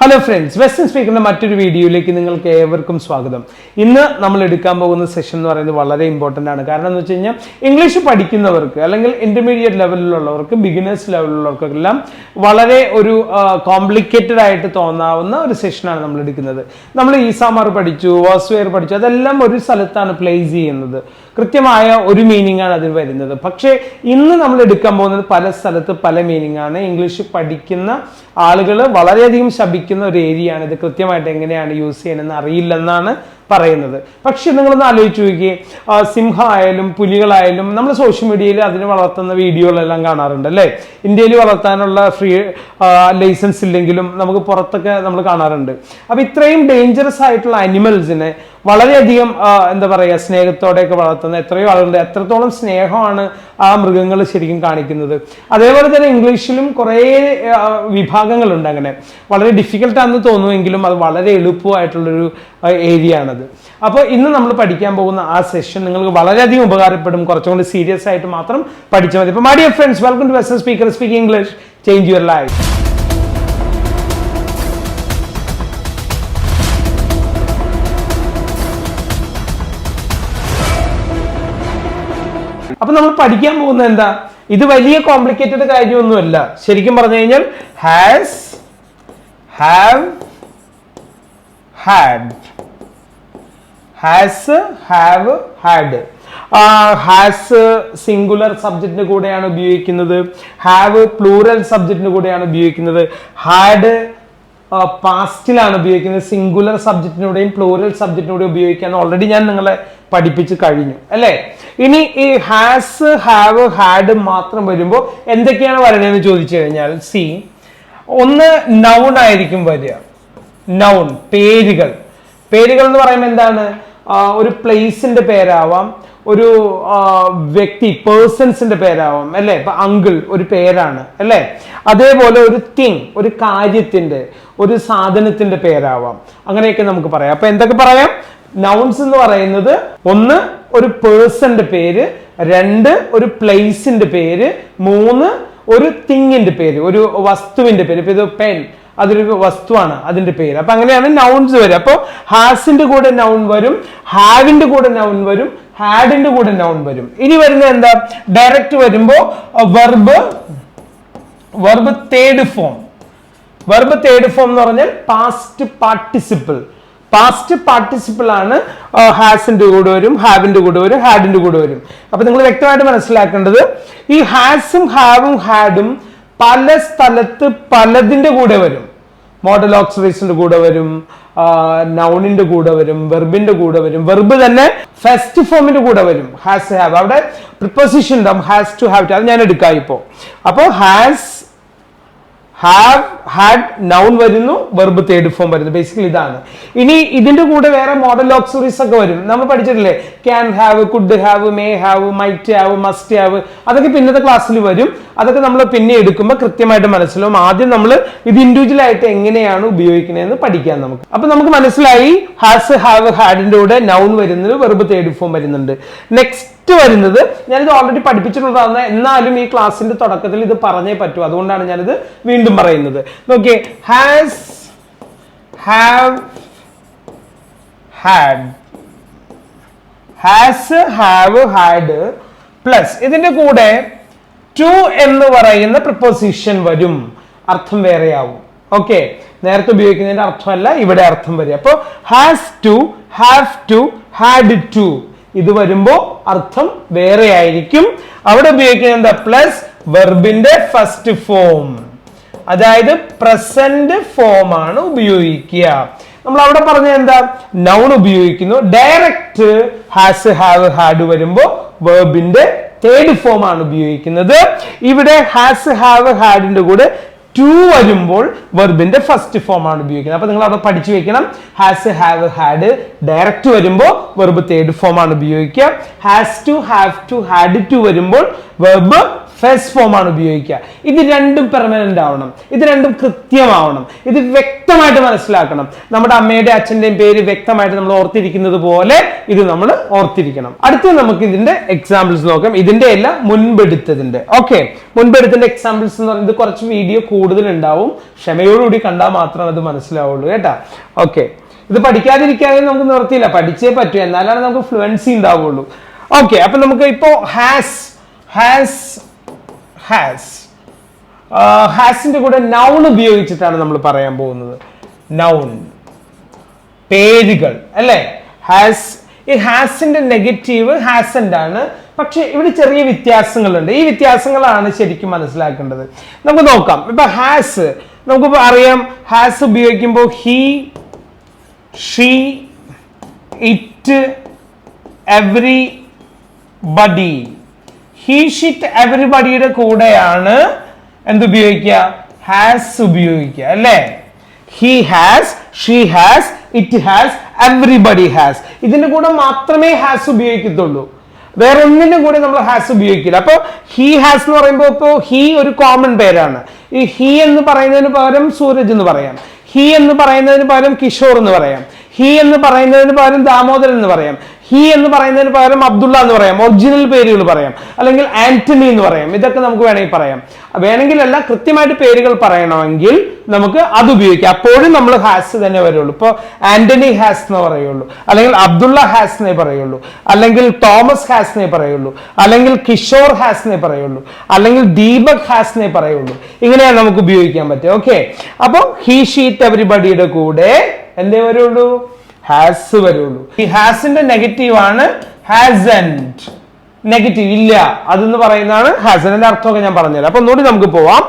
Hello friends western സ്പീക്കറിന്റെ മറ്റൊരു വീഡിയോയിലേക്ക് നിങ്ങൾക്ക് ഏവർക്കും സ്വാഗതം. ഇന്ന് നമ്മൾ എടുക്കാൻ പോകുന്ന സെഷൻ എന്ന് പറയുന്നത് വളരെ ഇമ്പോർട്ടന്റ് ആണ്. കാരണം എന്ന് വെച്ച് കഴിഞ്ഞാൽ ഇംഗ്ലീഷ് പഠിക്കുന്നവർക്ക് അല്ലെങ്കിൽ ഇന്റർമീഡിയറ്റ് ലെവലിലുള്ളവർക്ക് ബിഗിനേഴ്സ് ലെവലിലുള്ളവർക്കെല്ലാം വളരെ ഒരു കോംപ്ലിക്കേറ്റഡ് ആയിട്ട് തോന്നാവുന്ന ഒരു സെഷനാണ് നമ്മൾ എടുക്കുന്നത്. നമ്മൾ ഈസാമാർ പഠിച്ചു വാസ്വെയർ പഠിച്ചു അതെല്ലാം ഒരു സ്ഥലത്താണ് പ്ലേസ് ചെയ്യുന്നത്. കൃത്യമായ ഒരു മീനിങ് ആണ് അതിൽ വരുന്നത്. പക്ഷേ ഇന്ന് നമ്മൾ എടുക്കാൻ പോകുന്നത് പല സ്ഥലത്ത് പല മീനിങ് ആണ് ഇംഗ്ലീഷ് പഠിക്കുന്ന ആളുകൾ വളരെയധികം ശപിക്കുന്ന ഒരു ഏരിയ ആണ്. ഇത് കൃത്യമായിട്ട് എങ്ങനെയാണ് യൂസ് ചെയ്യണമെന്ന് അറിയില്ലെന്നാണ് പറയുന്നത്. പക്ഷെ നിങ്ങളൊന്ന് ആലോചിച്ച് നോക്കിയേ സിംഹമായാലും പുലികളായാലും നമ്മൾ സോഷ്യൽ മീഡിയയിൽ അതിന് വളർത്തുന്ന വീഡിയോകളെല്ലാം കാണാറുണ്ട് അല്ലേ? ഇന്ത്യയിൽ വളർത്താനുള്ള ഫ്രീ ലൈസൻസ് ഇല്ലെങ്കിലും നമുക്ക് പുറത്തൊക്കെ നമ്മൾ കാണാറുണ്ട്. അപ്പം ഇത്രയും ഡേഞ്ചറസ് ആയിട്ടുള്ള അനിമൽസിനെ വളരെയധികം എന്താ പറയുക സ്നേഹത്തോടെയൊക്കെ വളർത്തുന്ന എത്രയോ ആളുണ്ട്. എത്രത്തോളം സ്നേഹമാണ് ആ മൃഗങ്ങൾ ശരിക്കും കാണിക്കുന്നത്. അതേപോലെ തന്നെ ഇംഗ്ലീഷിലും കുറേ വിഭാഗങ്ങളുണ്ട് അങ്ങനെ. വളരെ ഡിഫിക്കൽട്ടാണെന്ന് തോന്നുമെങ്കിലും അത് വളരെ എളുപ്പമായിട്ടുള്ളൊരു ഏരിയ ആണത് അപ്പോൾ ഇന്ന് നമ്മൾ പഠിക്കാൻ പോകുന്ന ആ സെഷൻ നിങ്ങൾക്ക് വളരെയധികം ഉപകാരപ്പെടും. കുറച്ചും കൂടി സീരിയസ് ആയിട്ട് മാത്രം പഠിച്ചാൽ മതി. അപ്പോൾ my dear friends welcome to vester speaker speak English change your life അപ്പൊ നമ്മൾ പഠിക്കാൻ പോകുന്നത് എന്താ? ഇത് വലിയ കോംപ്ലിക്കേറ്റഡ് കാര്യമൊന്നുമല്ല. ശരിക്കും പറഞ്ഞു കഴിഞ്ഞാൽ has have had has have had has singular സബ്ജക്റ്റിന് കൂടെയാണ് ഉപയോഗിക്കുന്നത്. ഹാവ് പ്ലൂറൽ സബ്ജക്റ്റിന് കൂടെയാണ് ഉപയോഗിക്കുന്നത്. ഹാഡ് പാസ്റ്റിലാണ് ഉപയോഗിക്കുന്നത്. സിംഗുലർ സബ്ജക്റ്റിനൂടെയും പ്ലൂറൽ സബ്ജക്റ്റിനൂടെയും ഉപയോഗിക്കാൻ ഓൾറെഡി ഞാൻ നിങ്ങളെ പഠിപ്പിച്ച് കഴിഞ്ഞു. അല്ലേ? ഇനി ഈ ഹാസ് ഹാവ് ഹാഡ് മാത്രം വരുമ്പോൾ എന്തൊക്കെയാണ് വരണതെന്ന് ചോദിച്ചു കഴിഞ്ഞാൽ സി ഒന്ന് നൗൺ ആയിരിക്കും വരിക. നൗൺ പേരുകൾ. പേരുകൾ എന്ന് പറയുമ്പോൾ എന്താണ്? ഒരു പ്ലേസിന്റെ പേരാവാം ഒരു വ്യക്തി പേഴ്സൺസിന്റെ പേരാവാം അല്ലേ? ഇപ്പൊ അങ്കിൾ ഒരു പേരാണ് അല്ലേ? അതേപോലെ ഒരു തിങ് ഒരു കാര്യത്തിന്റെ ഒരു സാധനത്തിന്റെ പേരാവാം. അങ്ങനെയൊക്കെ നമുക്ക് പറയാം. അപ്പൊ എന്തൊക്കെ പറയാം? നൗൺസ് എന്ന് പറയുന്നത് ഒന്ന് ഒരു പേഴ്സന്റെ പേര് രണ്ട് ഒരു പ്ലേസിന്റെ പേര് മൂന്ന് ഒരു തിങ്ങിന്റെ പേര് ഒരു വസ്തുവിന്റെ പേര് ഇപ്പൊ ഇത് പെൻ അതൊരു വസ്തുവാണ് അതിന്റെ പേര്. അപ്പൊ അങ്ങനെയാണ് നൗൺസ് വരിക. അപ്പോൾ ഹാസിന്റെ കൂടെ നൗൺ വരും ഹാവിന്റെ കൂടെ നൗൺ വരും ഹാഡിന്റെ കൂടെ നൗൺ വരും. ഇനി വരുന്ന എന്താ? ഡയറക്റ്റ് വരുമ്പോ verb verb third form verb third form എന്ന് പറഞ്ഞാൽ പാസ്റ്റ് പാർട്ടിസിപ്പിൾ പാസ്റ്റ് പാർട്ടിസിപ്പിൾ ആണ് ഹാസിന്റെ കൂടെ വരും ഹാവിന്റെ കൂടെ വരും ഹാഡിന്റെ കൂടെ വരും. അപ്പൊ നിങ്ങൾ വ്യക്തമായിട്ട് മനസ്സിലാക്കേണ്ടത് ഈ ഹാസും ഹാവും ഹാഡും പല സ്ഥലത്ത് പലതിന്റെ കൂടെ വരും. മോഡൽ ഓക്സിഡേഷന്റെ കൂടെ വരും നൗണിന്റെ കൂടെ വരും വെർബിന്റെ കൂടെ വരും. വെർബ് തന്നെ ഫസ്റ്റ് ഫോമിന്റെ കൂടെ വരും. ഹാസ് ഹാവ് അവിടെ പ്രിപ്പോസിഷൻ ഉണ്ടാവും ഹാസ് ടു ഹാവ് അത് ഞാൻ എടുക്കാം ഇപ്പോ. അപ്പോ ഹാസ് ഹാവ് ഹാഡ് നൗൺ വരുന്നു വെർബ് തേർഡ് ഫോം വരുന്നു. ബേസിക്കലി ഇതാണ്. ഇനി ഇതിന്റെ കൂടെ വേറെ മോഡൽ ഓക്സറീസ് ഒക്കെ വരും. നമ്മൾ പഠിച്ചിട്ടില്ലേ? Can have could have may have might have must have അതൊക്കെ പിന്നത്തെ ക്ലാസ്സിൽ വരും. അതൊക്കെ നമ്മൾ പിന്നെ എടുക്കുമ്പോൾ കൃത്യമായിട്ട് മനസ്സിലാവും. ആദ്യം നമ്മൾ ഇത് ഇൻഡിവിജ്വൽ ആയിട്ട് എങ്ങനെയാണ് ഉപയോഗിക്കുന്നതെന്ന് പഠിക്കാം നമുക്ക്. അപ്പൊ നമുക്ക് മനസ്സിലായി ഹാസ് ഹാവ് ഹാഡിന്റെ കൂടെ നൗൺ വരുന്നത് വെർബ് തേർഡ് ഫോം വരുന്നുണ്ട്. നെക്സ്റ്റ് വരുന്നത് ഞാനിത് ഓൾറെഡി പഠിപ്പിച്ചിട്ടുള്ളതാണ്. എന്നാലും ഈ ക്ലാസ്സിന്റെ തുടക്കത്തിൽ ഇത് പറഞ്ഞേ പറ്റൂ. അതുകൊണ്ടാണ് ഞാനിത് വീണ്ടും പറയുന്നത്. നോക്കിയേ has have had has have had plus ഇതിന്റെ കൂടെ ടു എന്ന് പറയുന്ന പ്രിപ്പോസിഷൻ വരും. അർത്ഥം വേറെയാവും. ഓക്കെ നേരത്തെ ഉപയോഗിക്കുന്നതിന്റെ അർത്ഥമല്ല ഇവിടെ അർത്ഥം വരിക അപ്പോ has to have to had to ഇത് വരുമ്പോ അർത്ഥം വേറെ ആയിരിക്കും അവിടെ ഉപയോഗിക്കുന്നത് എന്താ? പ്ലസ് വെർബിന്റെ ഫസ്റ്റ് ഫോം അതായത് പ്രസന്റ് ഫോം ആണ് ഉപയോഗിക്കുക. നമ്മൾ അവിടെ പറഞ്ഞ എന്താ? നൗൺ ഉപയോഗിക്കുന്നു. ഡയറക്റ്റ് ഹാസ് ഹാവ് ഹാഡ് വരുമ്പോ വേർബിന്റെ തേർഡ് ഫോം ആണ് ഉപയോഗിക്കുന്നത്. ഇവിടെ ഹാസ് ഹാവ് ഹാഡിന്റെ കൂടെ ടു വരുമ്പോൾ വെർബിന്റെ ഫസ്റ്റ് ഫോം ആണ് ഉപയോഗിക്കുന്നത്. അപ്പൊ നിങ്ങൾ അവിടെ പഠിച്ചു വെക്കണം. ഹാസ് ഹാവ് ഹാഡ് ഡയറക്റ്റ് വരുമ്പോൾ വെർബ് തേർഡ് ഫോം ആണ് ഉപയോഗിക്കുക. Has to have to had to വരുമ്പോൾ വെർബ് ഫസ്റ്റ് ഫോമാണ് ഉപയോഗിക്കുക. ഇത് രണ്ടും പെർമനന്റ് ആവണം. ഇത് രണ്ടും കൃത്യമാവണം. ഇത് വ്യക്തമായിട്ട് മനസ്സിലാക്കണം. നമ്മുടെ അമ്മയുടെ അച്ഛന്റെയും പേര് വ്യക്തമായിട്ട് നമ്മൾ ഓർത്തിരിക്കുന്നത് പോലെ ഇത് നമ്മൾ ഓർത്തിരിക്കണം. അടുത്ത നമുക്ക് ഇതിന്റെ എക്സാമ്പിൾസ് നോക്കാം. ഇതിന്റെ എല്ലാം മുൻപെടുത്തതിന്റെ ഓക്കെ മുൻപെടുത്തിന്റെ എക്സാമ്പിൾസ് എന്ന് പറയുന്നത് കുറച്ച് വീഡിയോ കൂടുതൽ ഉണ്ടാവും ക്ഷമയോടുകൂടി കണ്ടാൽ മാത്രമേ അത് മനസ്സിലാവുള്ളൂ കേട്ടാ. ഓക്കെ ഇത് പഠിക്കാതിരിക്കാതെ നമുക്ക് നിർത്തിയില്ല. പഠിച്ചേ പറ്റൂ. എന്നാലാണ് നമുക്ക് ഫ്ലുവൻസി ഉണ്ടാവുള്ളൂ. ഓക്കെ അപ്പൊ നമുക്ക് ഇപ്പോ ഹാസ് ഹാസ് ഹാസ് ഹാസിന്റെ കൂടെ നൗൺ ഉപയോഗിച്ചിട്ടാണ് നമ്മൾ പറയാൻ പോകുന്നത്. നൗൺ പേരുകൾ അല്ലേ? ഹാസ് ഈ ഹാസിന്റെ നെഗറ്റീവ് ഹാസന്റ് ആണ്. പക്ഷെ ഇവിടെ ചെറിയ വ്യത്യാസങ്ങളുണ്ട്. ഈ വ്യത്യാസങ്ങളാണ് ശരിക്കും മനസ്സിലാക്കേണ്ടത്. നമുക്ക് നോക്കാം. ഇപ്പൊ ഹാസ് നമുക്ക് അറിയാം. ഹാസ് ഉപയോഗിക്കുമ്പോൾ ഹി ഷീ ഇറ്റ് എവറി ബഡി ഹീ ഷിറ്റ് എവറിബഡിയുടെ കൂടെയാണ്. എന്തുപയോഗിക്കുക? ഹാസ് ഉപയോഗിക്കുക അല്ലേ? He has she has it has everybody has ഇതിന്റെ കൂടെ മാത്രമേ ഹാസ് ഉപയോഗിക്കത്തുള്ളൂ. വേറെ ഒന്നിനും കൂടെ നമ്മൾ ഹാസ് ഉപയോഗിക്കില്ല. അപ്പോൾ ഹി ഹാസ് എന്ന് പറയുമ്പോൾ ഇപ്പോൾ ഹി ഒരു കോമൺ പേരാണ്. ഈ ഹി എന്ന് പറയുന്നതിന് പകരം സൂരജ് എന്ന് പറയാം. ഹി എന്ന് പറയുന്നതിന് പകരം കിഷോർ എന്ന് പറയാം. ഹി എന്ന് പറയുന്നതിന് പകരം ദാമോദരൻ എന്ന് പറയാം. ഹി എന്ന് പറയുന്നതിന് പകരം അബ്ദുള്ള എന്ന് പറയാം. ഒറിജിനൽ പേരുകൾ പറയാം. അല്ലെങ്കിൽ ആന്റണി എന്ന് പറയാം. ഇതൊക്കെ നമുക്ക് വേണമെങ്കിൽ പറയാം. വേണമെങ്കിൽ അല്ല കൃത്യമായിട്ട് പേരുകൾ പറയണമെങ്കിൽ നമുക്ക് അത് ഉപയോഗിക്കാം. അപ്പോഴും നമ്മൾ ഹാസ് തന്നെ വരുള്ളൂ ഇപ്പോൾ ആന്റണി ഹാസ് എന്ന് പറയുള്ളൂ. അല്ലെങ്കിൽ അബ്ദുള്ള ഹാസ് എന്നേ പറയുള്ളൂ. അല്ലെങ്കിൽ തോമസ് ഹാസ് എന്നേ പറയുള്ളൂ. അല്ലെങ്കിൽ കിഷോർ ഹാസ് എന്നേ പറയുള്ളൂ. അല്ലെങ്കിൽ ദീപക് ഹാസ് എന്നേ പറയുള്ളൂ. ഇങ്ങനെയാണ് നമുക്ക് ഉപയോഗിക്കാൻ പറ്റുക. ഓക്കെ അപ്പോൾ ഹി ഷീറ്റ് എവരിബഡിയുടെ കൂടെ എന്തേ വരുള്ളൂ? ഹാസ് വരുള്ളൂ. ഈ ഹാസിന്റെ നെഗറ്റീവ് ആണ് ഹാസൻഡ് നെഗറ്റീവ് ഇല്ല. അതെന്ന് പറയുന്നതാണ് ഹാസന്റെ അർത്ഥമൊക്കെ ഞാൻ പറഞ്ഞുതരാം. അപ്പൊ ഒന്നുകൂടി നമുക്ക് പോവാം.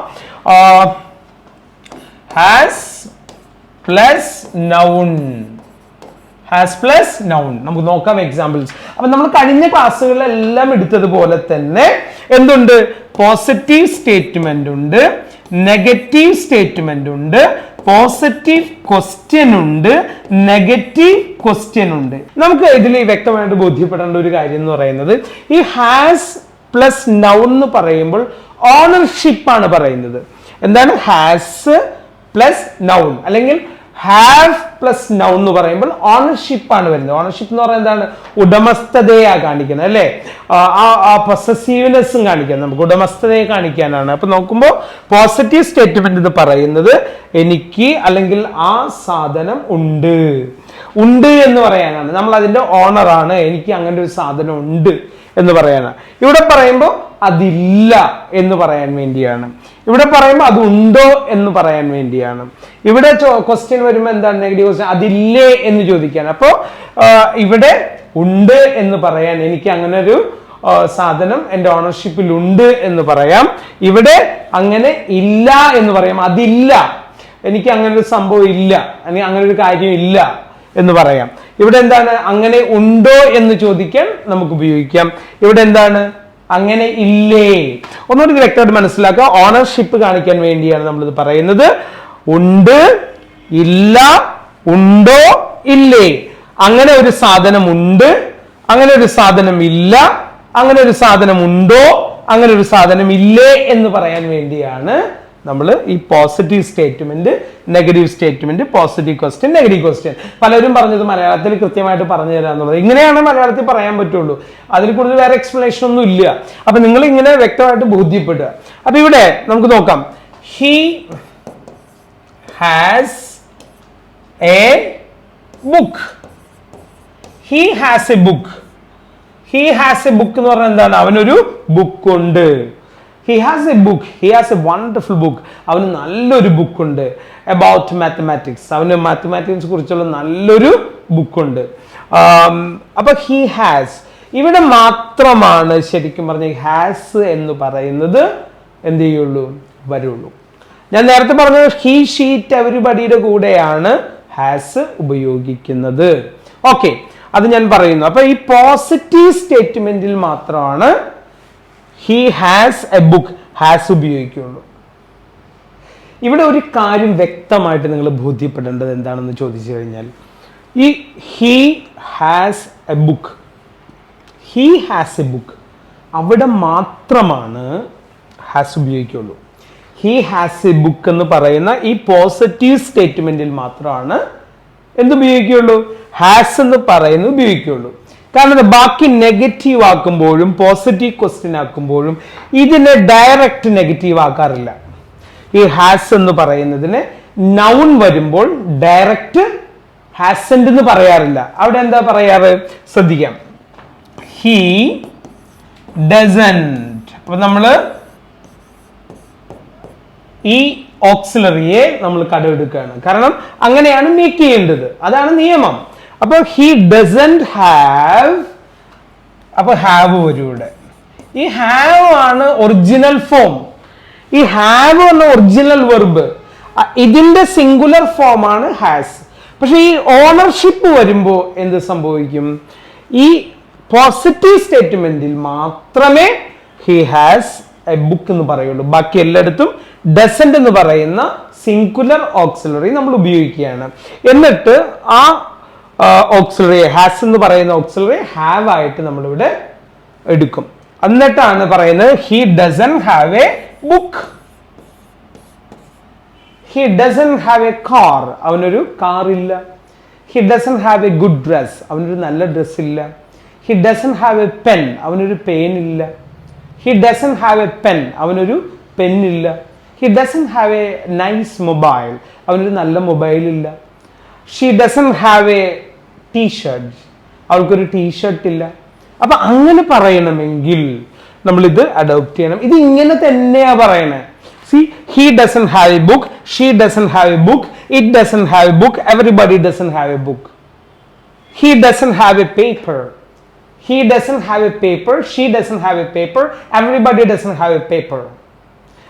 Has plus noun has plus noun നമുക്ക് നോക്കാം എക്സാമ്പിൾസ് അപ്പൊ നമ്മൾ കഴിഞ്ഞ ക്ലാസ്സുകളിലെല്ലാം എടുത്തതുപോലെ തന്നെ എന്തുണ്ട്? പോസിറ്റീവ് സ്റ്റേറ്റ്മെന്റ് ഉണ്ട്. നെഗറ്റീവ് സ്റ്റേറ്റ്മെന്റ് ഉണ്ട് പോസിറ്റീവ് ക്വസ്റ്റ്യൻ ഉണ്ട് നെഗറ്റീവ് ക്വസ്റ്റ്യൻ ഉണ്ട്. നമുക്ക് ഇതിൽ വ്യക്തമായിട്ട് ബോധ്യപ്പെടേണ്ട ഒരു കാര്യം എന്ന് പറയുന്നത് ഈ ഹാസ് പ്ലസ് നൗൺ എന്ന് പറയുമ്പോൾ ഓണർഷിപ്പ് ആണ് പറയുന്നത്. എന്താണ്? ഹാസ് പ്ലസ് നൗൺ അല്ലെങ്കിൽ ഹാവ് പ്ലസ് നൗ എന്ന് പറയുമ്പോൾ ഓണർഷിപ്പ് ആണ് വരുന്നത്. ഓണർഷിപ്പ് എന്ന് പറയുന്നത് എന്താണ്? ഉടമസ്ഥതയാ കാണിക്കുന്നത് അല്ലേ? ആ പൊസസീവ്നെസ്സും കാണിക്കുന്നത്. നമുക്ക് ഉടമസ്ഥതയെ കാണിക്കാനാണ്. അപ്പൊ നോക്കുമ്പോൾ പോസിറ്റീവ് സ്റ്റേറ്റ്മെന്റ് എന്ന് പറയുന്നത് എനിക്ക് അല്ലെങ്കിൽ ആ സാധനം ഉണ്ട്. ഉണ്ട് എന്ന് പറയാനാണ്. നമ്മൾ അതിന്റെ ഓണറാണ് എനിക്ക് അങ്ങനെ ഒരു സാധനം ഉണ്ട്. എന്ന് പറയാനാണ് ഇവിടെ പറയുമ്പോൾ അതില്ല എന്ന് പറയാൻ വേണ്ടിയാണ്. ഇവിടെ പറയുമ്പോൾ അതുണ്ടോ എന്ന് പറയാൻ വേണ്ടിയാണ്. ഇവിടെ ക്വസ്റ്റ്യൻ വരുമ്പോൾ എന്താണ് നെഗറ്റീവ് ക്വസ്റ്റ്യൻ അതില്ലേ എന്ന് ചോദിക്കാൻ അപ്പോൾ ഇവിടെ ഉണ്ട് എന്ന് പറയാൻ എനിക്ക് അങ്ങനെ ഒരു സാധനം എന്റെ ഓണർഷിപ്പിൽ ഉണ്ട് എന്ന് പറയാം. ഇവിടെ അങ്ങനെ ഇല്ല എന്ന് പറയാം. അതില്ല. എനിക്ക് അങ്ങനെ ഒരു സംഭവം ഇല്ല. അല്ലെങ്കിൽ അങ്ങനെ ഒരു കാര്യം ഇല്ല എന്ന് പറയാം. ഇവിടെ എന്താണ്? അങ്ങനെ ഉണ്ടോ എന്ന് ചോദിക്കാൻ നമുക്ക് ഉപയോഗിക്കാം. ഇവിടെ എന്താണ്? അങ്ങനെ ഇല്ലേ. ഒന്നുകൂടി വ്യക്തമായിട്ട് മനസ്സിലാക്കുക. ഓണർഷിപ്പ് കാണിക്കാൻ വേണ്ടിയാണ് നമ്മളിത് പറയുന്നത്. ഉണ്ട് ഇല്ല ഉണ്ടോ ഇല്ലേ. അങ്ങനെ ഒരു സാധനം ഉണ്ട് അങ്ങനെ ഒരു സാധനം ഇല്ല അങ്ങനെ ഒരു സാധനം ഉണ്ടോ അങ്ങനെ ഒരു സാധനം ഇല്ലേ എന്ന് പറയാൻ വേണ്ടിയാണ് നമ്മൾ ഈ positive statement negative statement positive question negative question പലരും പറഞ്ഞത് മലയാളത്തിൽ കൃത്യമായിട്ട് പറഞ്ഞു തരാന്നുള്ളത്. ഇങ്ങനെയാണ് മലയാളത്തിൽ പറയാൻ പറ്റുള്ളൂ. അതിൽ കൂടുതൽ വേറെ എക്സ്പ്ലനേഷൻ ഒന്നും ഇല്ല. അപ്പൊ നിങ്ങൾ ഇങ്ങനെ വ്യക്തമായിട്ട് ബോധ്യപ്പെടുക. അപ്പൊ ഇവിടെ നമുക്ക് നോക്കാം. He has a book he has a book he has a book എന്ന് പറഞ്ഞാൽ എന്താണ്? അവനൊരു ബുക്ക് ഉണ്ട്. He has a book he has a wonderful book അവന് നല്ലൊരു ബുക്ക് ഉണ്ട്. അബൌട്ട് മാത്തമാറ്റിക്സ് അവന് മാത്തമാറ്റിക്സ് കുറിച്ചുള്ള നല്ലൊരു ബുക്കുണ്ട് അപ്പൊ ഹി ഹാസ് ഇവിടെ മാത്രമാണ് ശരിക്കും പറഞ്ഞ ഹാസ് എന്ന് പറയുന്നത്. എന്ത് ചെയ്യുള്ളൂ? വരുള്ളൂ. ഞാൻ നേരത്തെ പറഞ്ഞത് ഹി ഷീറ്റ് എവരിബഡിയുടെ കൂടെയാണ് ഹാസ് ഉപയോഗിക്കുന്നത്. ഓക്കെ അത് ഞാൻ പറയുന്നു. അപ്പൊ ഈ പോസിറ്റീവ് സ്റ്റേറ്റ്മെന്റിൽ മാത്രമാണ് he has a book has ഉപയോഗിക്കുള്ളൂ. ഇവിടെ ഒരു കാര്യം വ്യക്തമായിട്ട് നിങ്ങൾ ബോധ്യപ്പെടേണ്ടത് എന്താണെന്ന് ചോദിച്ചു കഴിഞ്ഞാൽ ഈ he has a book he has a book അവിടെ മാത്രമാണ് ഹാസ് ഉപയോഗിക്കുള്ളൂ. ഹി ഹാസ് എ ബുക്ക് എന്ന് പറയുന്ന ഈ പോസിറ്റീവ് സ്റ്റേറ്റ്മെന്റിൽ മാത്രമാണ് എന്ത് ഉപയോഗിക്കുള്ളൂ ഹാസ് എന്ന് പറയുന്നത് ഉപയോഗിക്കുള്ളൂ. കാരണം ഇത് ബാക്കി നെഗറ്റീവ് ആക്കുമ്പോഴും പോസിറ്റീവ് ക്വസ്റ്റ്യൻ ആക്കുമ്പോഴും ഇതിനെ ഡയറക്റ്റ് നെഗറ്റീവ് ആക്കാറില്ല. ഈ ഹാസ് എന്ന് പറയുന്നതിന് നൗൺ വരുമ്പോൾ ഡയറക്റ്റ് ഹാസൻഡ് എന്ന് പറയാറില്ല. അവിടെ എന്താ പറയാറ്? ശ്രദ്ധിക്കാം. ഹി ഡസന്റ് അപ്പൊ നമ്മൾ ഈ ഓക്സിലറിയെ നമ്മൾ കടമെടുക്കുകയാണ്. കാരണം അങ്ങനെയാണ് മേക്ക് ചെയ്യേണ്ടത്. അതാണ് നിയമം. അപ്പോൾ ഹി ഡസന്റ് ഹാവ് അപ്പൊ ഹാവ് വരും ഇവിടെ. ഈ ഹാവ് ആണ് ഒറിജിനൽ ഫോം ഈ ഹാവ് എന്ന ഒറിജിനൽ വെർബ് ഇതിന്റെ സിംഗുലർ ഫോം ആണ് ഹാസ് പക്ഷെ ഈ ഓണർഷിപ്പ് വരുമ്പോൾ എന്ത് സംഭവിക്കും? ഈ പോസിറ്റീവ് സ്റ്റേറ്റ്മെന്റിൽ മാത്രമേ ഹി ഹാസ് എ ബുക്ക് എന്ന് പറയുള്ളൂ. ബാക്കി എല്ലായിടത്തും ഡസന്റ് എന്ന് പറയുന്ന സിംഗുലർ ഓക്സിലറി നമ്മൾ ഉപയോഗിക്കുകയാണ്. എന്നിട്ട് ആ ഓക്സിലറി ഹാസ് എന്ന് പറയുന്ന ഓക്സിലറി ഹാവ് ആയിട്ട് നമ്മളിവിടെ എടുക്കും. എന്നിട്ടാണ് പറയുന്നത് he doesn't have a book he doesn't have a car അവനൊരു കാർ ഇല്ല. He doesn't have a good dress അവനൊരു നല്ല ഡ്രസ് ഇല്ല. He doesn't have a pen അവനൊരു പെൻ ഇല്ല. He doesn't have a pen അവനൊരു പെൻ ഇല്ല. He doesn't have a nice mobile അവനൊരു നല്ല മൊബൈൽ ഇല്ല. She doesn't have a T shirt അവൾക്കൊരു ടീ ഷർട്ട് ഇല്ല. അപ്പൊ അങ്ങനെ പറയണമെങ്കിൽ നമ്മൾ ഇത് അഡോപ്റ്റ് ചെയ്യണം. ഇത് ഇങ്ങനെ തന്നെയാ പറയണേ. See he doesn't have a book she doesn't have a book it doesn't have a book everybody doesn't have a book he doesn't have a paper he doesn't have a paper she doesn't have a paper everybody doesn't have a paper.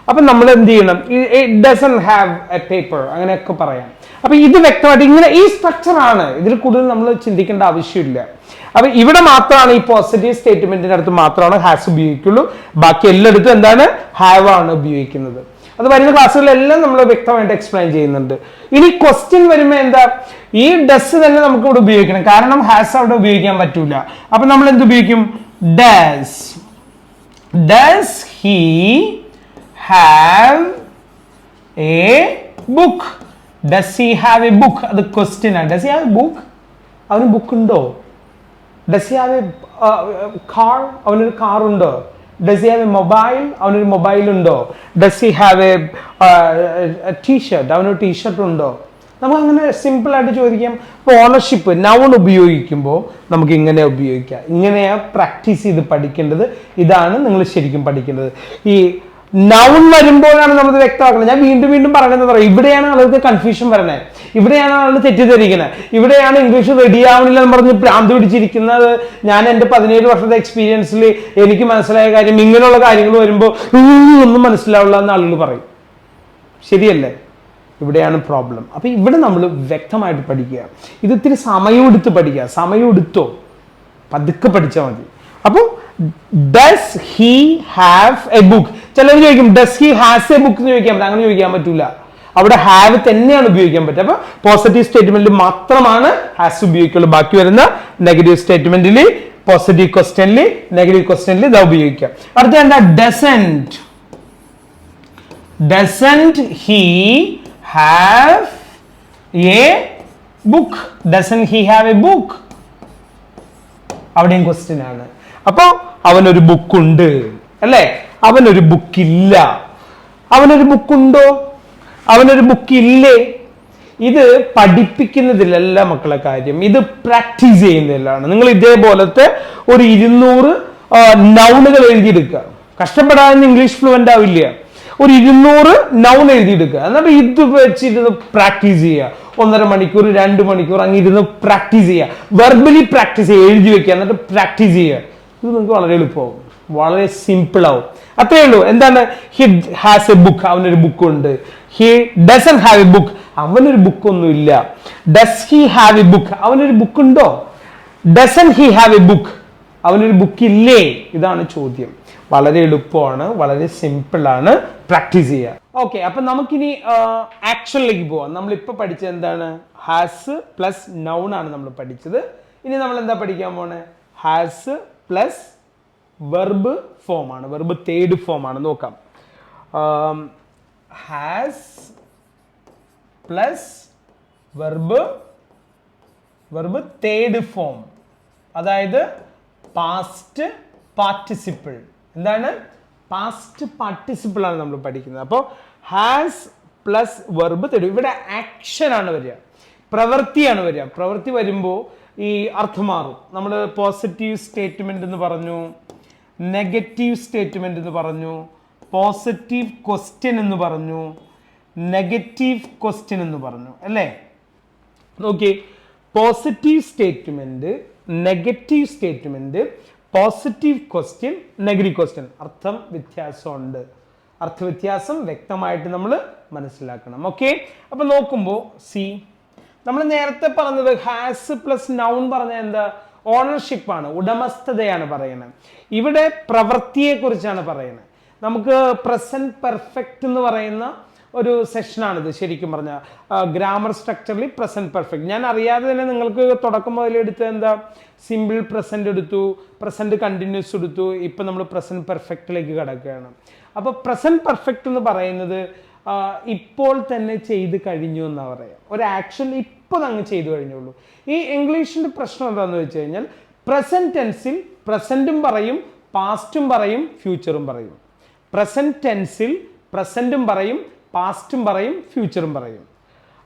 അപ്പൊ നമ്മൾ എന്ത് ചെയ്യണം? It doesn't have a paper അങ്ങനെയൊക്കെ പറയാം. അപ്പൊ ഇത് വ്യക്തമായിട്ട് ഇങ്ങനെ ഈ സ്ട്രക്ചർ ആണ്. ഇതിൽ കൂടുതൽ നമ്മൾ ചിന്തിക്കേണ്ട ആവശ്യമില്ല. അപ്പൊ ഇവിടെ മാത്രമാണ് ഈ പോസിറ്റീവ് സ്റ്റേറ്റ്മെന്റിന്റെ അടുത്ത് മാത്രമാണ് ഹാസ് ഉപയോഗിക്കുള്ളൂ. ബാക്കി എല്ലായിടത്തും എന്താണ്? ഹാവ് ആണ് ഉപയോഗിക്കുന്നത്. അത് വരുന്ന ക്ലാസ്സുകളിലെല്ലാം നമ്മൾ വ്യക്തമായിട്ട് എക്സ്പ്ലെയിൻ ചെയ്യുന്നുണ്ട്. ഇനി ക്വസ്റ്റ്യൻ വരുമ്പോൾ എന്താ? ഈ ഡസ് തന്നെ നമുക്ക് ഇവിടെ ഉപയോഗിക്കണം. കാരണം ഹാസ് അവിടെ ഉപയോഗിക്കാൻ പറ്റൂല. അപ്പൊ നമ്മൾ എന്ത് ഉപയോഗിക്കും? Does does he have a book does he have a book അത് ക്വസ്റ്റ്യൻ ആണ്. Does he have a book അവന് ബുക്ക് ഉണ്ടോ? Does he have a car അവനൊരു കാർ ഉണ്ടോ? Does he have a mobile അവനൊരു മൊബൈൽ ഉണ്ടോ? Does he have a T shirt അവനൊരു T shirt ഉണ്ടോ? നമുക്ക് അങ്ങനെ സിമ്പിൾ ആയിട്ട് ചോദിക്കാം. ഇപ്പോൾ ഓണർഷിപ്പ് നൗൺ ഉപയോഗിക്കുമ്പോൾ നമുക്ക് ഇങ്ങനെ ഉപയോഗിക്കാം. ഇങ്ങനെയാണ് പ്രാക്ടീസ് ചെയ്ത് പഠിക്കേണ്ടത്. ഇതാണ് നിങ്ങൾ ശരിക്കും പഠിക്കേണ്ടത്. ഈ നൗൺ വരുമ്പോഴാണ് നമ്മൾ വ്യക്തമാക്കുന്നത്. ഞാൻ വീണ്ടും വീണ്ടും പറയുന്നത് പറയാം ഇവിടെയാണ് ആളുകൾക്ക് കൺഫ്യൂഷൻ വരണേ ഇവിടെയാണ് ആളുകൾ തെറ്റിദ്ധരിക്കുന്നത്. ഇവിടെയാണ് ഇംഗ്ലീഷ് റെഡി ആവണില്ല എന്ന് പറഞ്ഞ് പ്രാന്ത് പിടിച്ചിരിക്കുന്നത്. ഞാൻ എന്റെ പതിനേഴ് വർഷത്തെ എക്സ്പീരിയൻസിൽ എനിക്ക് മനസ്സിലായ കാര്യം ഇങ്ങനെയുള്ള കാര്യങ്ങൾ വരുമ്പോൾ ഒന്നും മനസ്സിലാവില്ല എന്ന് ആളുകൾ പറയും. ശരിയല്ലേ? ഇവിടെയാണ് പ്രോബ്ലം അപ്പൊ ഇവിടെ നമ്മൾ വ്യക്തമായിട്ട് പഠിക്കുക. ഇത് ഇത്തിരി സമയം എടുത്ത് പഠിക്കുക. സമയം എടുത്തോ? പതുക്കെ പഠിച്ചാൽ മതി. അപ്പോൾ does he have a book ചിലർ ചോദിക്കും does he has a book എന്ന് ചോദിക്കാൻ പറ്റും അങ്ങനെ ചോദിക്കാൻ പറ്റൂല. അവിടെ ഹാവ് തന്നെയാണ് ഉപയോഗിക്കാൻ പറ്റുക. അപ്പൊ പോസിറ്റീവ് സ്റ്റേറ്റ്മെന്റിൽ മാത്രമാണ് ഹാസ് ഉപയോഗിക്കുള്ളൂ. ബാക്കി വരുന്ന നെഗറ്റീവ് സ്റ്റേറ്റ്മെന്റിൽ പോസിറ്റീവ് ക്വസ്റ്റ്യനിൽ നെഗറ്റീവ് ക്വസ്റ്റ്യനിൽ ഇതാ ഉപയോഗിക്കാം അടുത്ത എന്താ? Doesn't doesn't he have a book doesn't he have a book അവിടെയും ക്വസ്റ്റ്യൻ ആണ്. അപ്പോ അവനൊരു ബുക്കുണ്ട് അല്ലേ? അവനൊരു ബുക്കില്ല. അവനൊരു ബുക്കുണ്ടോ? അവനൊരു ബുക്കില്ലേ? ഇത് പഠിപ്പിക്കുന്നതിലല്ല മക്കളെ കാര്യം. ഇത് പ്രാക്ടീസ് ചെയ്യുന്നതിലാണ്. നിങ്ങൾ ഇതേപോലത്തെ ഒരു ഇരുന്നൂറ് നൗണുകൾ എഴുതിയെടുക്കുക. കഷ്ടപ്പെടാതെ ഇംഗ്ലീഷ് ഫ്ലുവന്റ് ആവില്ല. ഒരു ഇരുന്നൂറ് നൗൺ എഴുതിയെടുക്കുക. എന്നിട്ട് ഇത് വെച്ചിരുന്ന് പ്രാക്ടീസ് ചെയ്യുക. ഒന്നര മണിക്കൂർ രണ്ട് മണിക്കൂർ അങ്ങ് ഇരുന്ന് പ്രാക്ടീസ് ചെയ്യുക. വെർബലി പ്രാക്ടീസ് ചെയ്യുക. എഴുതി വെക്കുക. എന്നിട്ട് പ്രാക്ടീസ് ചെയ്യുക. ഇത് നിങ്ങൾക്ക് വളരെ എളുപ്പമാവും. വളരെ സിമ്പിൾ ആവും. അത്രേ ഉള്ളൂ. എന്താണ്? ഹി ഹാസ് എ ബുക്ക് അവനൊരു ബുക്ക് ഉണ്ട്. He doesn't have a book അവനൊരു ബുക്കൊന്നും ഇല്ല. Does he have a book അവനൊരു ബുക്ക് ഉണ്ടോ? Doesn't he have a book അവനൊരു ബുക്ക് ഇല്ലേ? ഇതാണ് ചോദ്യം. വളരെ എളുപ്പമാണ് വളരെ സിമ്പിൾ ആണ്. പ്രാക്ടീസ് ചെയ്യുക ഓക്കെ അപ്പൊ നമുക്കിനി ആക്ഷനിലേക്ക് പോവാം. നമ്മൾ ഇപ്പൊ പഠിച്ചത് എന്താണ്? ഹാസ് പ്ലസ് നൗൺ ആണ് നമ്മൾ പഠിച്ചത്. ഇനി നമ്മൾ എന്താ പഠിക്കാൻ പോണേ? ഹാസ് പ്ലസ് വെർബ് ഫോം ആണ്. വെർബ് തേർഡ് ഫോം ആണ്. നോക്കാം. Has plus verb verb third form അതായത് പാസ്റ്റ് പാർട്ടിസിപ്പിൾ എന്താണ്? പാസ്റ്റ് പാർട്ടിസിപ്പിൾ ആണ് നമ്മൾ പഠിക്കുന്നത്. അപ്പോൾ ഹാസ് പ്ലസ് വെർബ് തേർഡ് ഇവിടെ ആക്ഷൻ ആണ് വരിക. പ്രവൃത്തിയാണ് വരിക. പ്രവൃത്തി വരുമ്പോൾ ഈ അർത്ഥം മാറും. നമ്മൾ പോസിറ്റീവ് സ്റ്റേറ്റ്മെന്റ് എന്ന് പറഞ്ഞു. നെഗറ്റീവ് സ്റ്റേറ്റ്മെന്റ് എന്ന് പറഞ്ഞു. പോസിറ്റീവ് ക്വസ്റ്റ്യൻ എന്ന് പറഞ്ഞു. നെഗറ്റീവ് ക്വസ്റ്റ്യൻ എന്ന് പറഞ്ഞു. അല്ലേ? നോക്കി positive statement negative statement positive question negative question അർത്ഥം വ്യത്യാസമുണ്ട്. അർത്ഥവ്യത്യാസം വ്യക്തമായിട്ട് നമ്മൾ മനസ്സിലാക്കണം. ഓക്കെ അപ്പം നോക്കുമ്പോൾ സി നമ്മൾ നേരത്തെ പറഞ്ഞത് ഹാസ് പ്ലസ് നൗൺ പറഞ്ഞ എന്താ? ഓണർഷിപ്പ് ആണ് ഉടമസ്ഥതയാണ് പറയുന്നത്. ഇവിടെ പ്രവൃത്തിയെക്കുറിച്ചാണ് പറയുന്നത്. നമുക്ക് പ്രസന്റ് പെർഫെക്റ്റ് എന്ന് പറയുന്ന ഒരു സെഷനാണിത് ശരിക്കും പറഞ്ഞാൽ ഗ്രാമർ സ്ട്രക്ചറിൽ പ്രസന്റ് പെർഫെക്റ്റ് ഞാൻ അറിയാതെ തന്നെ നിങ്ങൾക്ക് തുടക്കം മുതൽ എടുത്ത് എന്താ? സിമ്പിൾ പ്രസന്റ് എടുത്തു പ്രസന്റ് കണ്ടിന്യൂസ് എടുത്തു ഇപ്പം നമ്മൾ പ്രസന്റ് പെർഫെക്റ്റിലേക്ക് കിടക്കുകയാണ്. അപ്പോൾ പ്രസന്റ് പെർഫെക്റ്റ് എന്ന് പറയുന്നത് ഇപ്പോൾ തന്നെ ചെയ്ത് കഴിഞ്ഞു എന്നാ പറയാം. ഒരു ആക്ഷൻ ഇപ്പോൾ അങ്ങ് ചെയ്തു കഴിഞ്ഞുള്ളൂ. ഈ ഇംഗ്ലീഷിന്റെ പ്രശ്നം എന്താണെന്ന് വെച്ച് കഴിഞ്ഞാൽ പ്രസന്റ് ടെൻസിൽ പ്രസന്റും പറയും പാസ്റ്റും പറയും ഫ്യൂച്ചറും പറയും. പ്രസന്റ് ടെൻസിൽ പ്രസന്റും പറയും പാസ്റ്റും പറയും ഫ്യൂച്ചറും പറയും.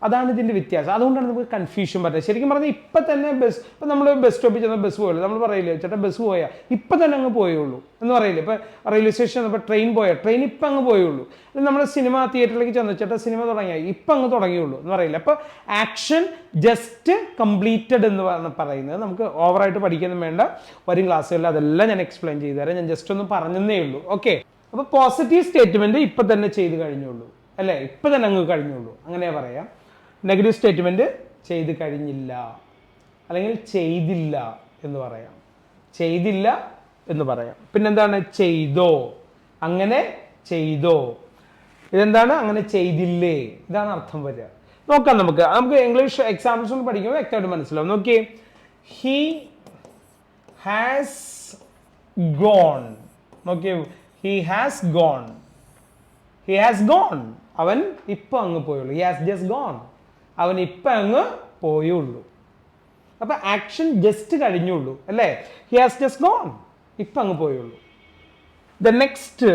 അതാണ് ഇതിന്റെ വ്യത്യാസം. അതുകൊണ്ടാണ് നമുക്ക് കൺഫ്യൂഷൻ പറ്റുന്നത് ശരിക്കും പറഞ്ഞാൽ ഇപ്പം തന്നെ ബസ് ഇപ്പം നമ്മൾ ബസ് സ്റ്റോപ്പിൽ ചെന്ന ബസ് പോയല്ലോ. നമ്മൾ പറയില്ലേ ചേട്ടാ ബസ് പോയാൽ ഇപ്പം തന്നെ അങ്ങ് പോയുള്ളൂ എന്ന് പറയില്ലേ. ഇപ്പം റെയിൽവേ സ്റ്റേഷൻ ഇപ്പോൾ ട്രെയിൻ പോയാൽ ട്രെയിൻ ഇപ്പം അങ്ങ് പോയുള്ളൂ. അല്ലെങ്കിൽ നമ്മൾ സിനിമ തിയേറ്ററിലേക്ക് ചെന്ന. ചേട്ടാ സിനിമ തുടങ്ങിയ ഇപ്പം അങ്ങ് തുടങ്ങിയുള്ളൂ എന്ന് പറയില്ല. അപ്പോൾ ആക്ഷൻ ജസ്റ്റ് കംപ്ലീറ്റഡ് എന്ന് പറയുന്നത് നമുക്ക് ഓവറായിട്ട് പഠിക്കാനും വേണ്ട. വരും ക്ലാസ്സുകളിൽ അതെല്ലാം ഞാൻ എക്സ്പ്ലെയിൻ ചെയ്തു തരാം. ഞാൻ ജസ്റ്റ് ഒന്ന് പറഞ്ഞതേ ഉള്ളൂ. ഓക്കെ അപ്പോൾ പോസിറ്റീവ് സ്റ്റേറ്റ്മെന്റ് ഇപ്പം തന്നെ ചെയ്ത് കഴിഞ്ഞുള്ളൂ. അല്ലേ? ഇപ്പം തന്നെ അങ്ങ് കഴിഞ്ഞുള്ളൂ. അങ്ങനെ പറയാം. നെഗറ്റീവ് സ്റ്റേറ്റ്മെന്റ് ചെയ്ത് കഴിഞ്ഞില്ല. അല്ലെങ്കിൽ ചെയ്തില്ല എന്ന് പറയാം. ചെയ്തില്ല എന്ന് പറയാം. പിന്നെന്താണ്? ചെയ്തോ. അങ്ങനെ ചെയ്തോ. ഇതെന്താണ്? അങ്ങനെ ചെയ്തില്ലേ. ഇതാണ് അർത്ഥം വരിക. നോക്കാം നമുക്ക്. നമുക്ക് ഇംഗ്ലീഷ് എക്സാമ്പിൾസ് ഒന്ന് പഠിക്കുമ്പോൾ വ്യക്തമായിട്ട് മനസ്സിലാവും. നോക്കി ഹി ഹാസ് ഗോൺ നോക്കിയേ. He has gone he has gone അവൻ ഇപ്പൊ അങ്ങ് പോയുള്ളൂ. ഹി ഹാസ് ജസ്റ്റ് ഗോൺ അവൻ ഇപ്പം അങ്ങ് ഉള്ളൂ അപ്പൊ ആക്ഷൻ ജസ്റ്റ് കഴിഞ്ഞുള്ളൂ അല്ലേ? ഹി ഹാസ് ജസ്റ്റ് ഗോൺ ഇപ്പം അങ്ങ് പോയുള്ളൂ. ദ നെക്സ്റ്റ്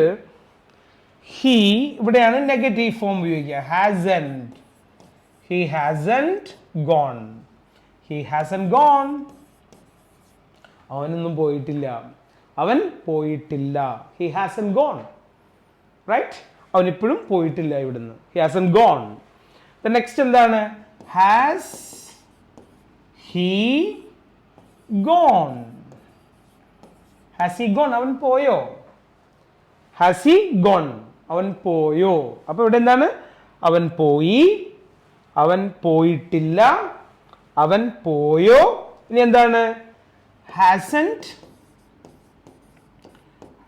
ഹി ഇവിടെയാണ് നെഗറ്റീവ് ഫോം ഉപയോഗിക്കുക. Hasn't he hasn't gone he hasn't gone അവനൊന്നും പോയിട്ടില്ല. അവൻ പോയിട്ടില്ല. ഹി ഹാസൻ ഗോൺ റൈറ്റ് അവൻ ഇപ്പോഴും പോയിട്ടില്ല ഇവിടുന്ന്. ഹി ഹാസൻ ഗോൺ നെക്സ്റ്റ് എന്താണ്? Has he gone has he gone അവൻ പോയോ? ഹാസ് ഹി ഗോൺ അവൻ പോയോ? അപ്പൊ ഇവിടെ എന്താണ്? അവൻ പോയി. അവൻ പോയിട്ടില്ല. അവൻ പോയോ? ഇനി എന്താണ്? Hasn't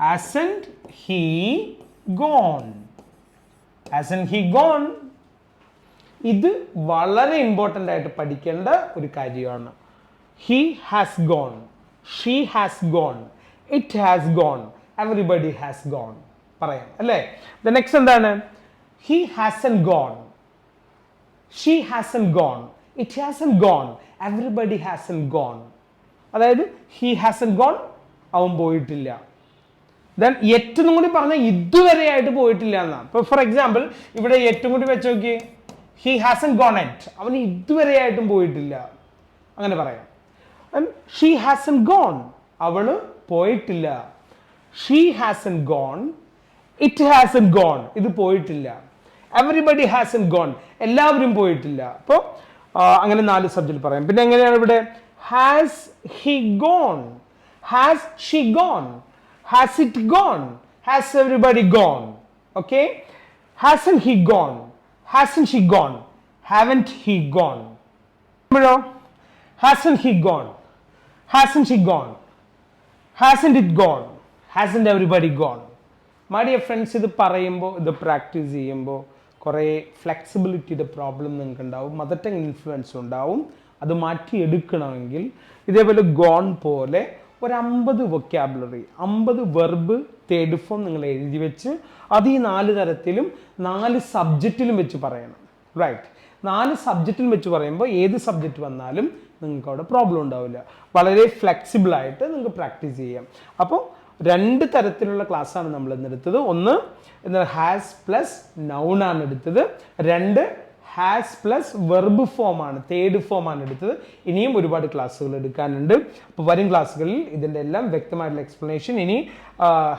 hasn't he gone hasn't he gone? ഇത് വളരെ ഇമ്പോർട്ടന്റ് ആയിട്ട് പഠിക്കേണ്ട ഒരു കാര്യമാണ്. He has gone she has gone it has gone everybody has gone പറയാം അല്ലേ? ദ നെക്സ്റ്റ് എന്താണ്? He hasn't gone she n gone it hasn't gone everybody hasn't gone അതായത് ഹി ഹാസ് എൻ ഗോൺ അവൻ പോയിട്ടില്ല. ദെൻ ഏറ്റവും കൂടി പറഞ്ഞാൽ ഇതുവരെയായിട്ട് പോയിട്ടില്ല എന്നാണ് ഇപ്പൊ ഫോർ എക്സാമ്പിൾ ഇവിടെ ഏറ്റവും കൂടി വെച്ച് നോക്കി ഹി ഹാസൻ ഗോൺ എറ്റ് അവൻ ഇതുവരെ ആയിട്ടും പോയിട്ടില്ല. അങ്ങനെ പറയാം. ഷീ ഹാസൻ ഗോൺ അവൾ പോയിട്ടില്ല. She hasn't gone it hasn't gone ഇത് പോയിട്ടില്ല. എവറിബഡി ഹാസൻ ഗോൺ എല്ലാവരും പോയിട്ടില്ല. അപ്പോൾ അങ്ങനെ നാല് സബ്ജക്റ്റ് പറയാം. പിന്നെ എങ്ങനെയാണ് ഇവിടെ? Has he gone has she gone has it gone has everybody gone okay hasn't he gone hasn't she gone haven't he gone hasn't he gone hasn't she gone hasn't it gone hasn't everybody gone my dear friends ഇത് പറയുമ്പോൾ ഇത് practice ചെയ്യുമ്പോൾ കുറേ ഫ്ലെക്സിബിലിറ്റിയുടെ problem നിങ്ങൾക്ക് ഉണ്ടാവും mother tongue influence ഉണ്ടാവും. അത് മാറ്റിയെടുക്കണമെങ്കിൽ ഇതേപോലെ ഗോൺ പോലെ ഒരു അമ്പത് വൊക്കാബുലറി അമ്പത് വെർബ് തേർഡ് ഫോം നിങ്ങൾ എഴുതി വെച്ച് അത് ഈ നാല് തരത്തിലും നാല് സബ്ജക്റ്റിലും വെച്ച് പറയണം. റൈറ്റ് നാല് സബ്ജക്റ്റിലും വെച്ച് പറയുമ്പോൾ ഏത് സബ്ജക്റ്റ് വന്നാലും നിങ്ങൾക്ക് അവിടെ പ്രോബ്ലം ഉണ്ടാവില്ല. വളരെ ഫ്ലെക്സിബിൾ ആയിട്ട് നിങ്ങൾക്ക് പ്രാക്ടീസ് ചെയ്യാം. അപ്പോൾ രണ്ട് തരത്തിലുള്ള ക്ലാസ്സാണ് നമ്മൾ ഇന്ന് എടുത്തത്. ഒന്ന് ഹാസ് പ്ലസ് നൗൺ ആണ് എടുത്തത്. രണ്ട് ഹാസ് പ്ലസ് വെർബ് ഫോം ആണ് തേർഡ് ഫോം ആണ് എടുത്തത്. ഇനിയും ഒരുപാട് ക്ലാസ്സുകൾ എടുക്കാനുണ്ട്. അപ്പോൾ വരും ക്ലാസ്സുകളിൽ ഇതിന്റെ എല്ലാം വ്യക്തമായിട്ടുള്ള എക്സ്പ്ലനേഷൻ ഇനി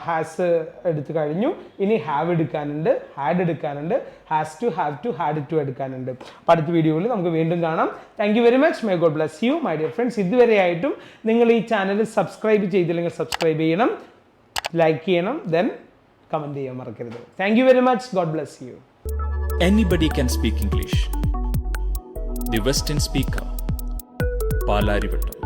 ഹാസ് എടുത്തു കഴിഞ്ഞു. ഇനി ഹാവ് എടുക്കാനുണ്ട് had എടുക്കാനുണ്ട് has to have to had to എടുക്കാനുണ്ട്. അപ്പോൾ അടുത്ത വീഡിയോയിൽ നമുക്ക് വീണ്ടും കാണാം. Thank you very much my god bless you my dear friends ഇതുവരെയായിട്ടും നിങ്ങൾ ഈ ചാനൽ സബ്സ്ക്രൈബ് ചെയ്തില്ലെങ്കിൽ സബ്സ്ക്രൈബ് ചെയ്യണം ലൈക്ക് ചെയ്യണം ദെൻ കമന്റ് ചെയ്യാൻ മറക്കരുത്. Thank you very much god bless you Anybody can speak English. The Western Speaker. Palarivattom